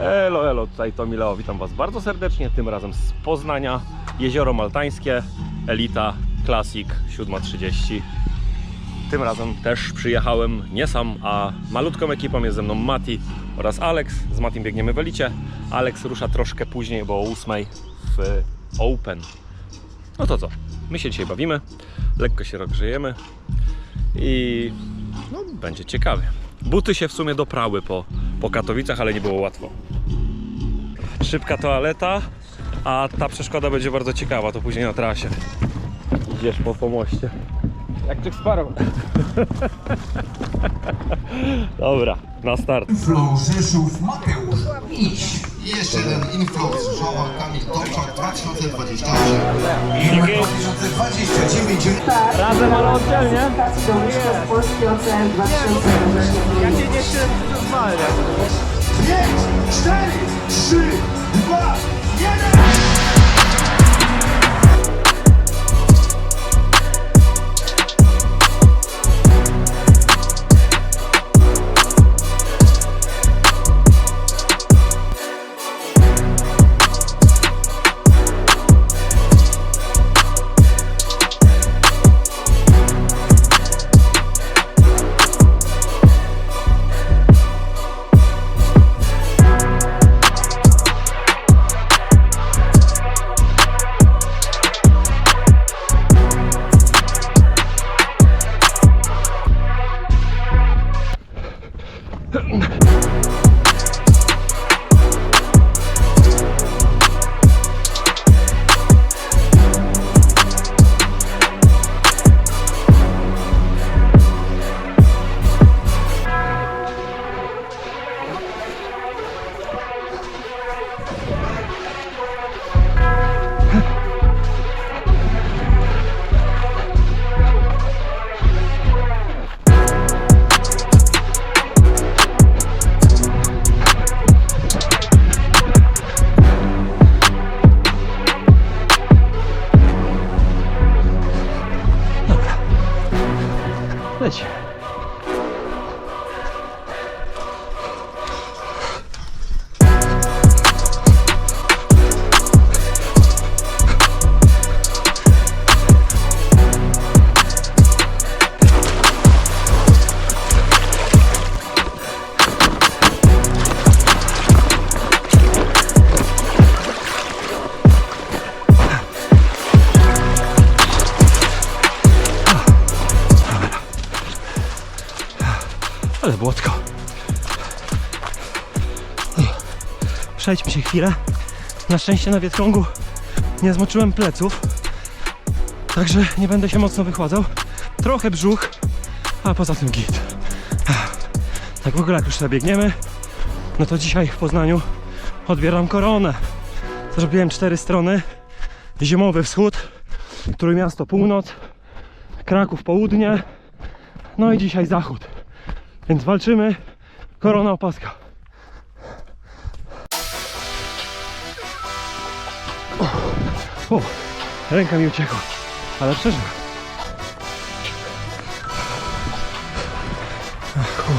Elo, elo, tutaj Tomi Leo, witam Was bardzo serdecznie, tym razem z Poznania, Jezioro Maltańskie, Elita, Classic, 7.30. Tym razem też przyjechałem nie sam, a malutką ekipą jest ze mną Mati oraz Alex. Z Matim biegniemy w Elicie. Alex rusza troszkę później, bo o 8 w Open. No to co? My się dzisiaj bawimy, lekko się rozgrzejemy i no, będzie ciekawie. Buty się w sumie doprały po, po Katowicach, ale nie było łatwo. Szybka toaleta, a ta przeszkoda będzie bardzo ciekawa, to później na trasie. Idziesz po pomoście. Jak Jack Sparrow. Dobra, na start. Inflow Rzeszów Mateusz Miś. I jeszcze jeden Inflow z Żoła Kamil Tomczak 2028. Numer 2029. Razem, ale oddzielnie? Polski Ocean 2020. Ja cię nie chcę normalnie. 5, 4, Три, два, один! Leć. Ale błotko. Przejdźmy się chwilę. Na szczęście na wietrągu nie zmoczyłem pleców. Także nie będę się mocno wychładzał. Trochę brzuch, a poza tym git. Tak w ogóle jak już sobie biegniemy, no to dzisiaj w Poznaniu odbieram koronę. Zrobiłem cztery strony. Zimowy wschód, Trójmiasto północ, Kraków południe, no i dzisiaj zachód. Więc walczymy. Korona opaska. O, ręka mi uciekła, ale przeżyłem. Ach,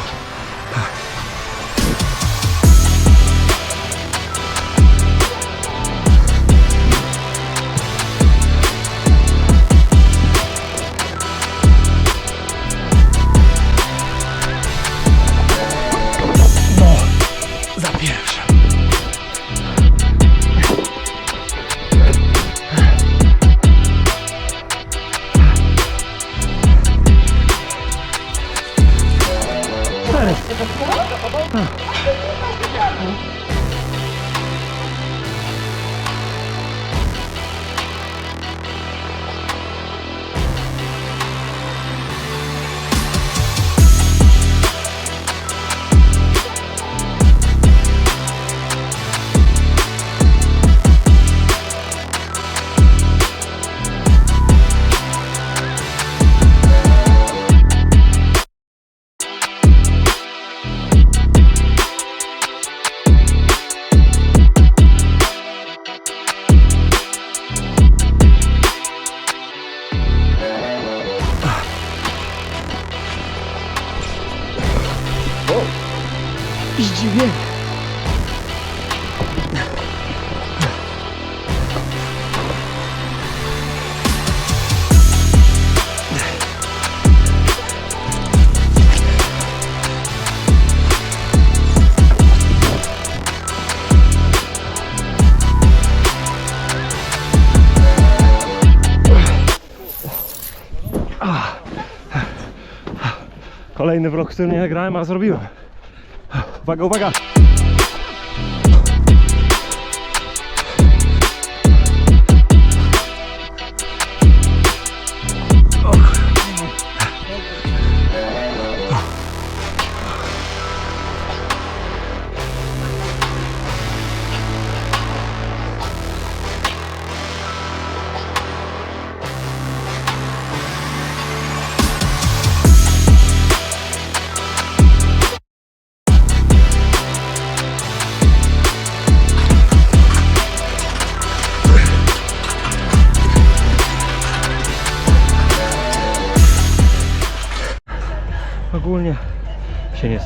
zdziwienie. Kolejny vlog, który nie nagrałem, a zrobiłem. Uwaga, uwaga!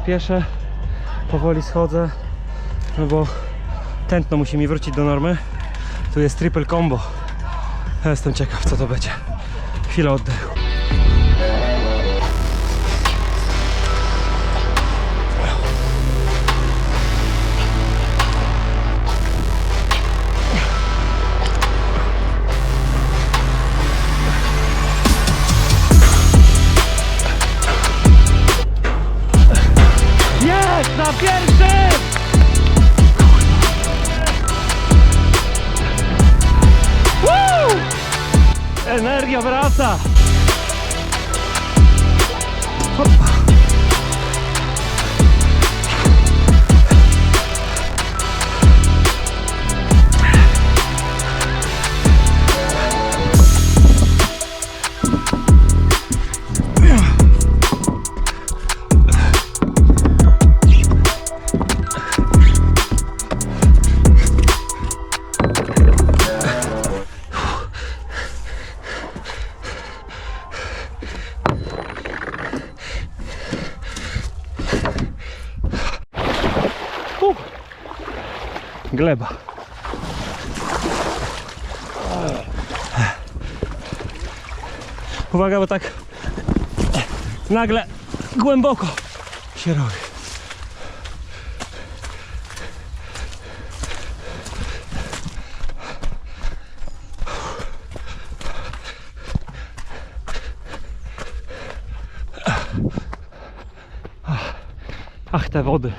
Spieszę, powoli schodzę, no bo tętno musi mi wrócić do normy. Tu jest triple combo. Jestem ciekaw, co to będzie. Chwila oddechu. Energia wraca! Hoppa. Gleba. Uwaga, bo tak nagle głęboko się robi. Ach, te wody.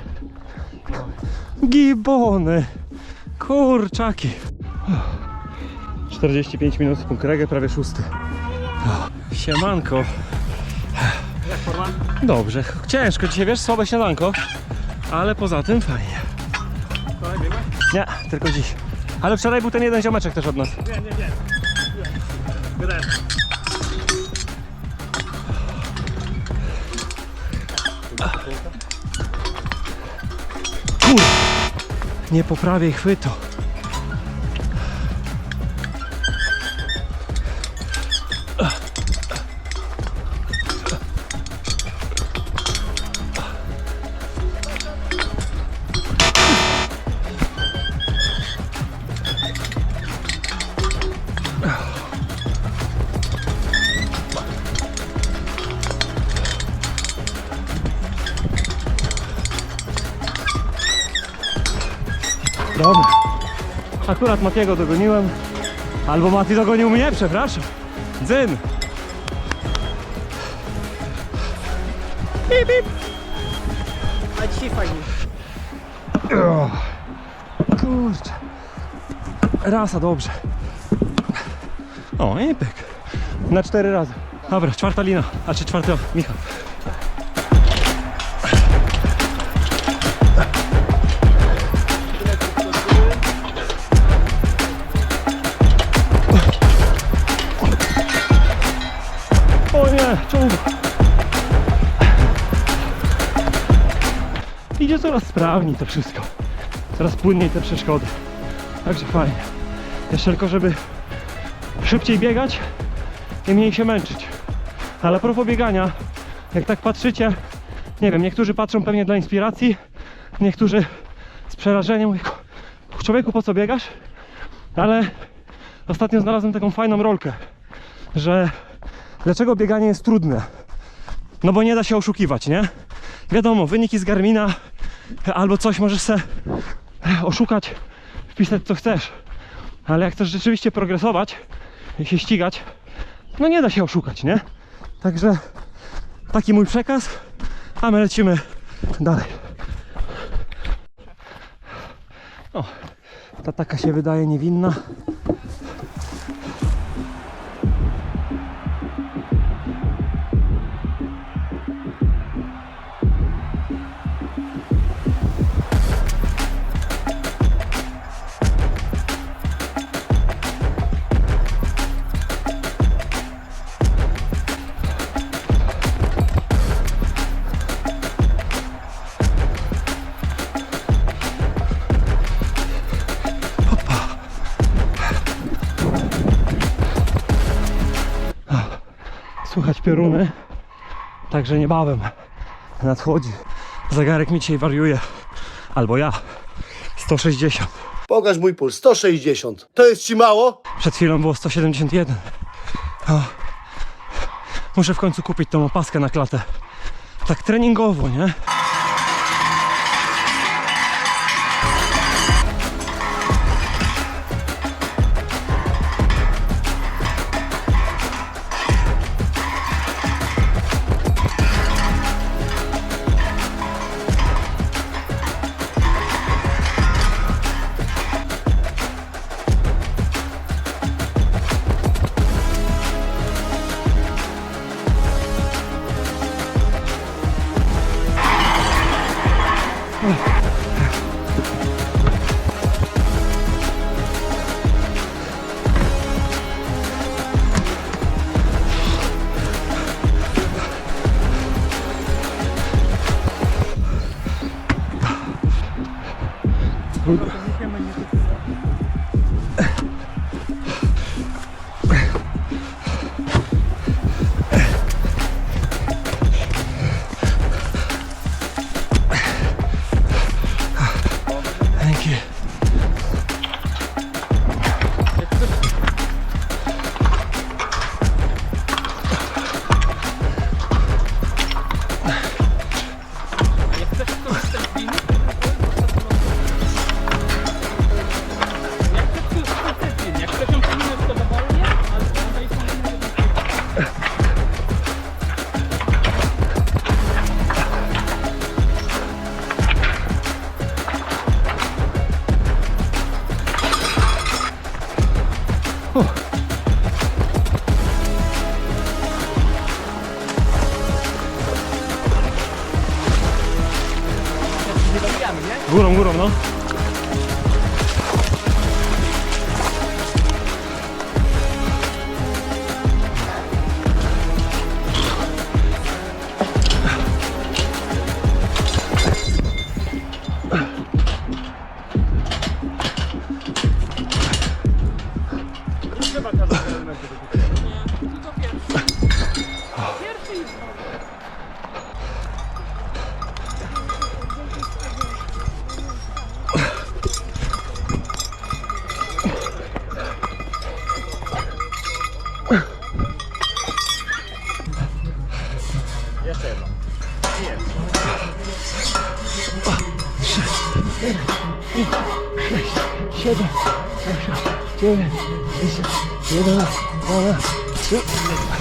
Gibony. Kurczaki. 45 minut punkt regę, prawie szósty. Siemanko. Jak forma? Dobrze. Ciężko dzisiaj, wiesz, słabe śniadanko. Ale poza tym fajnie. Nie, tylko dziś. Ale wczoraj był ten jeden ziomeczek też od nas. Kur... Nie poprawię chwytu. Akurat Matiego dogoniłem. Albo Mati dogonił mnie, przepraszam. Dzyn. Bip, bip. A dzisiaj fajnie. O, kurczę. Rasa, dobrze. O, i pyk. Na cztery razy. Dobra, czwarta lina. A czy czwarty, Michał. Sprawniej to wszystko. Coraz płynniej te przeszkody. Także fajnie. Jeszcze tylko, żeby szybciej biegać i mniej się męczyć. Ale a propos biegania, jak tak patrzycie, nie wiem, niektórzy patrzą pewnie dla inspiracji, niektórzy z przerażeniem mówią, człowieku po co biegasz? Ale ostatnio znalazłem taką fajną rolkę, że dlaczego bieganie jest trudne? No bo nie da się oszukiwać, nie? Wiadomo, wyniki z Garmina albo coś możesz se oszukać, wpisać co chcesz. Ale jak chcesz rzeczywiście progresować i się ścigać, no nie da się oszukać, nie? Także taki mój przekaz, a my lecimy dalej. O, ta taka się wydaje niewinna. Pioruny, także niebawem nadchodzi. Zegarek mi dzisiaj wariuje, albo ja. 160. Pokaż mój puls. 160. To jest ci mało? Przed chwilą było 171. O. Muszę w końcu kupić tą opaskę na klatę. Tak treningowo, nie? 무거나 무거나? 둘, 셋, 넷, 여덟, 아홉, 열.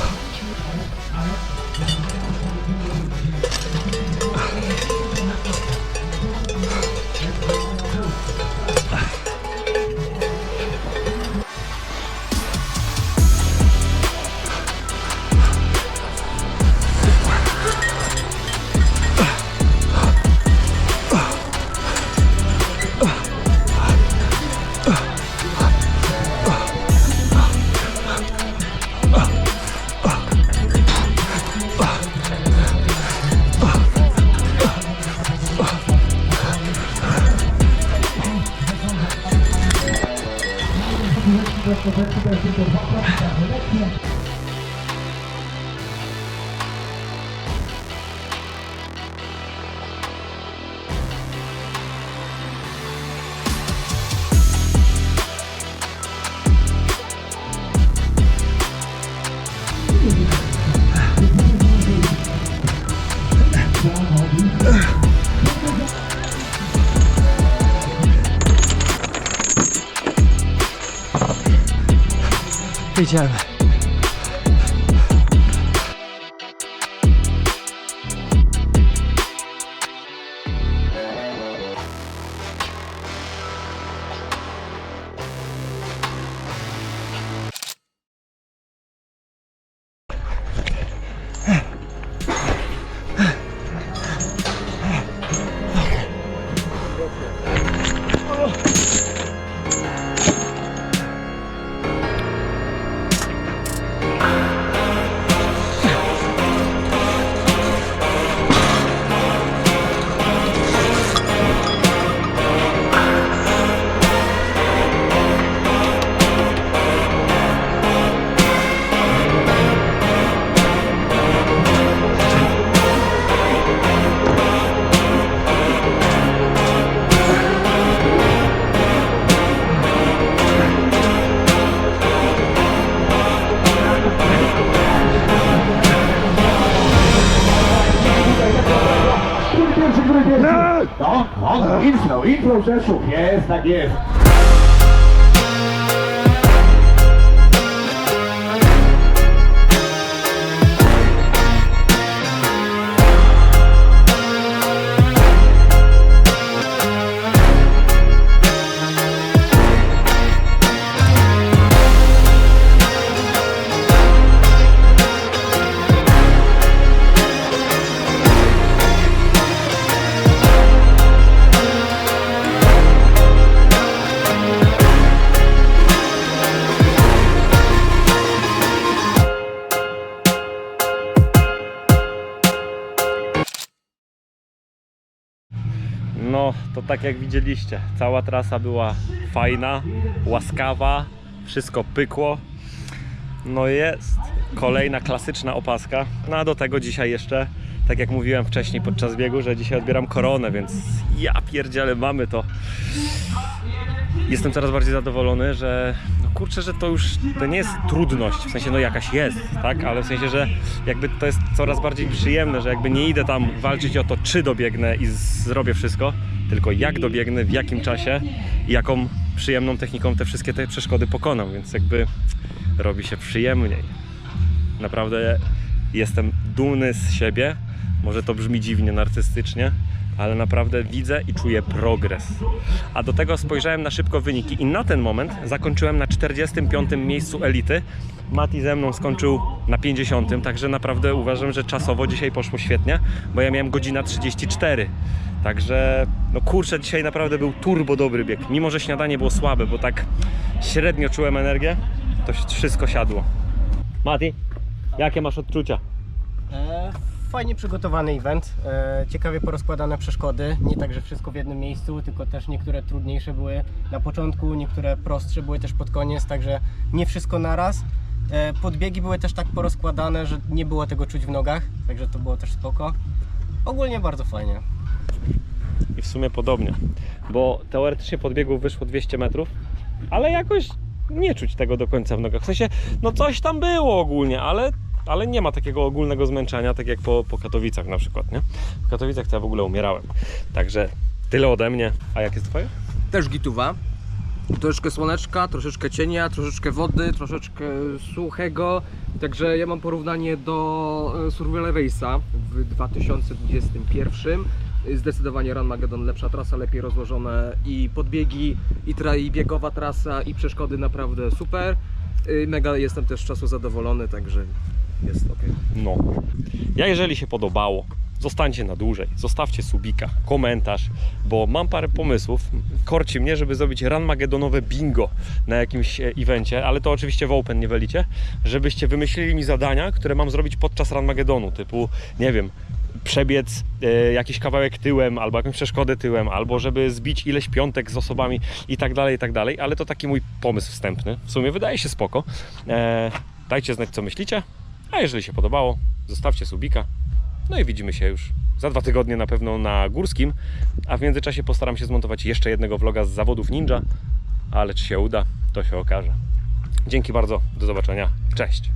再见了。Inflow, inflow Rzeszów, jest, tak jest. Tak jak widzieliście, cała trasa była fajna, łaskawa, wszystko pykło. No jest, kolejna klasyczna opaska. No a do tego dzisiaj jeszcze, tak jak mówiłem wcześniej podczas biegu, że dzisiaj odbieram koronę, więc ja pierdziele mamy to. Jestem coraz bardziej zadowolony, że no kurczę, że to już to nie jest trudność, w sensie no jakaś jest, tak, ale w sensie, że jakby to jest coraz bardziej przyjemne, że jakby nie idę tam walczyć o to, czy dobiegnę i zrobię wszystko, tylko jak dobiegnę, w jakim czasie i jaką przyjemną techniką te wszystkie te przeszkody pokonam, więc jakby robi się przyjemniej. Naprawdę jestem dumny z siebie. Może to brzmi dziwnie, narcystycznie, ale naprawdę widzę i czuję progres. A do tego spojrzałem na szybko wyniki i na ten moment zakończyłem na 45. miejscu elity. Mati ze mną skończył na 50, także naprawdę uważam, że czasowo dzisiaj poszło świetnie, bo ja miałem godzina 34. Także, no kurczę, dzisiaj naprawdę był turbo dobry bieg. Mimo, że śniadanie było słabe, bo tak średnio czułem energię, to wszystko siadło. Mati, jakie masz odczucia? E, Fajnie przygotowany event, e, ciekawie porozkładane przeszkody, nie tak, że wszystko w jednym miejscu, tylko też niektóre trudniejsze były na początku, niektóre prostsze były też pod koniec, także nie wszystko naraz. E, Podbiegi były też tak porozkładane, że nie było tego czuć w nogach, także to było też spoko. Ogólnie bardzo fajnie. I w sumie podobnie, bo teoretycznie podbiegów wyszło 200 metrów, ale jakoś nie czuć tego do końca w nogach. W sensie, no coś tam było ogólnie, ale, ale nie ma takiego ogólnego zmęczenia, tak jak po, po Katowicach na przykład, nie? W Katowicach to ja w ogóle umierałem. Także tyle ode mnie. A jak jest twoje? też gituwa. Troszeczkę słoneczka, troszeczkę cienia, troszeczkę wody, troszeczkę suchego. Także ja mam porównanie do e, Survival Race'a w 2021. Zdecydowanie Run Magedon lepsza trasa, lepiej rozłożone i podbiegi, i, tra- i biegowa trasa, i przeszkody naprawdę super. Y, Mega jestem też z czasu zadowolony, także jest ok. No. Ja jeżeli się podobało, zostańcie na dłużej, zostawcie subika, komentarz, bo mam parę pomysłów. Korci mnie, żeby zrobić ranmagedonowe bingo na jakimś e, evencie, ale to oczywiście w Open nie welicie, żebyście wymyślili mi zadania, które mam zrobić podczas ranmagedonu, typu, nie wiem, przebiec e, jakiś kawałek tyłem, albo jakąś przeszkodę tyłem, albo żeby zbić ileś piątek z osobami i tak dalej, i tak dalej, ale to taki mój pomysł wstępny. W sumie wydaje się spoko. E, dajcie znać, co myślicie, a jeżeli się podobało, zostawcie subika. No i widzimy się już za dwa tygodnie na pewno na górskim, a w międzyczasie postaram się zmontować jeszcze jednego vloga z zawodów ninja, ale czy się uda, to się okaże. Dzięki bardzo, do zobaczenia, cześć!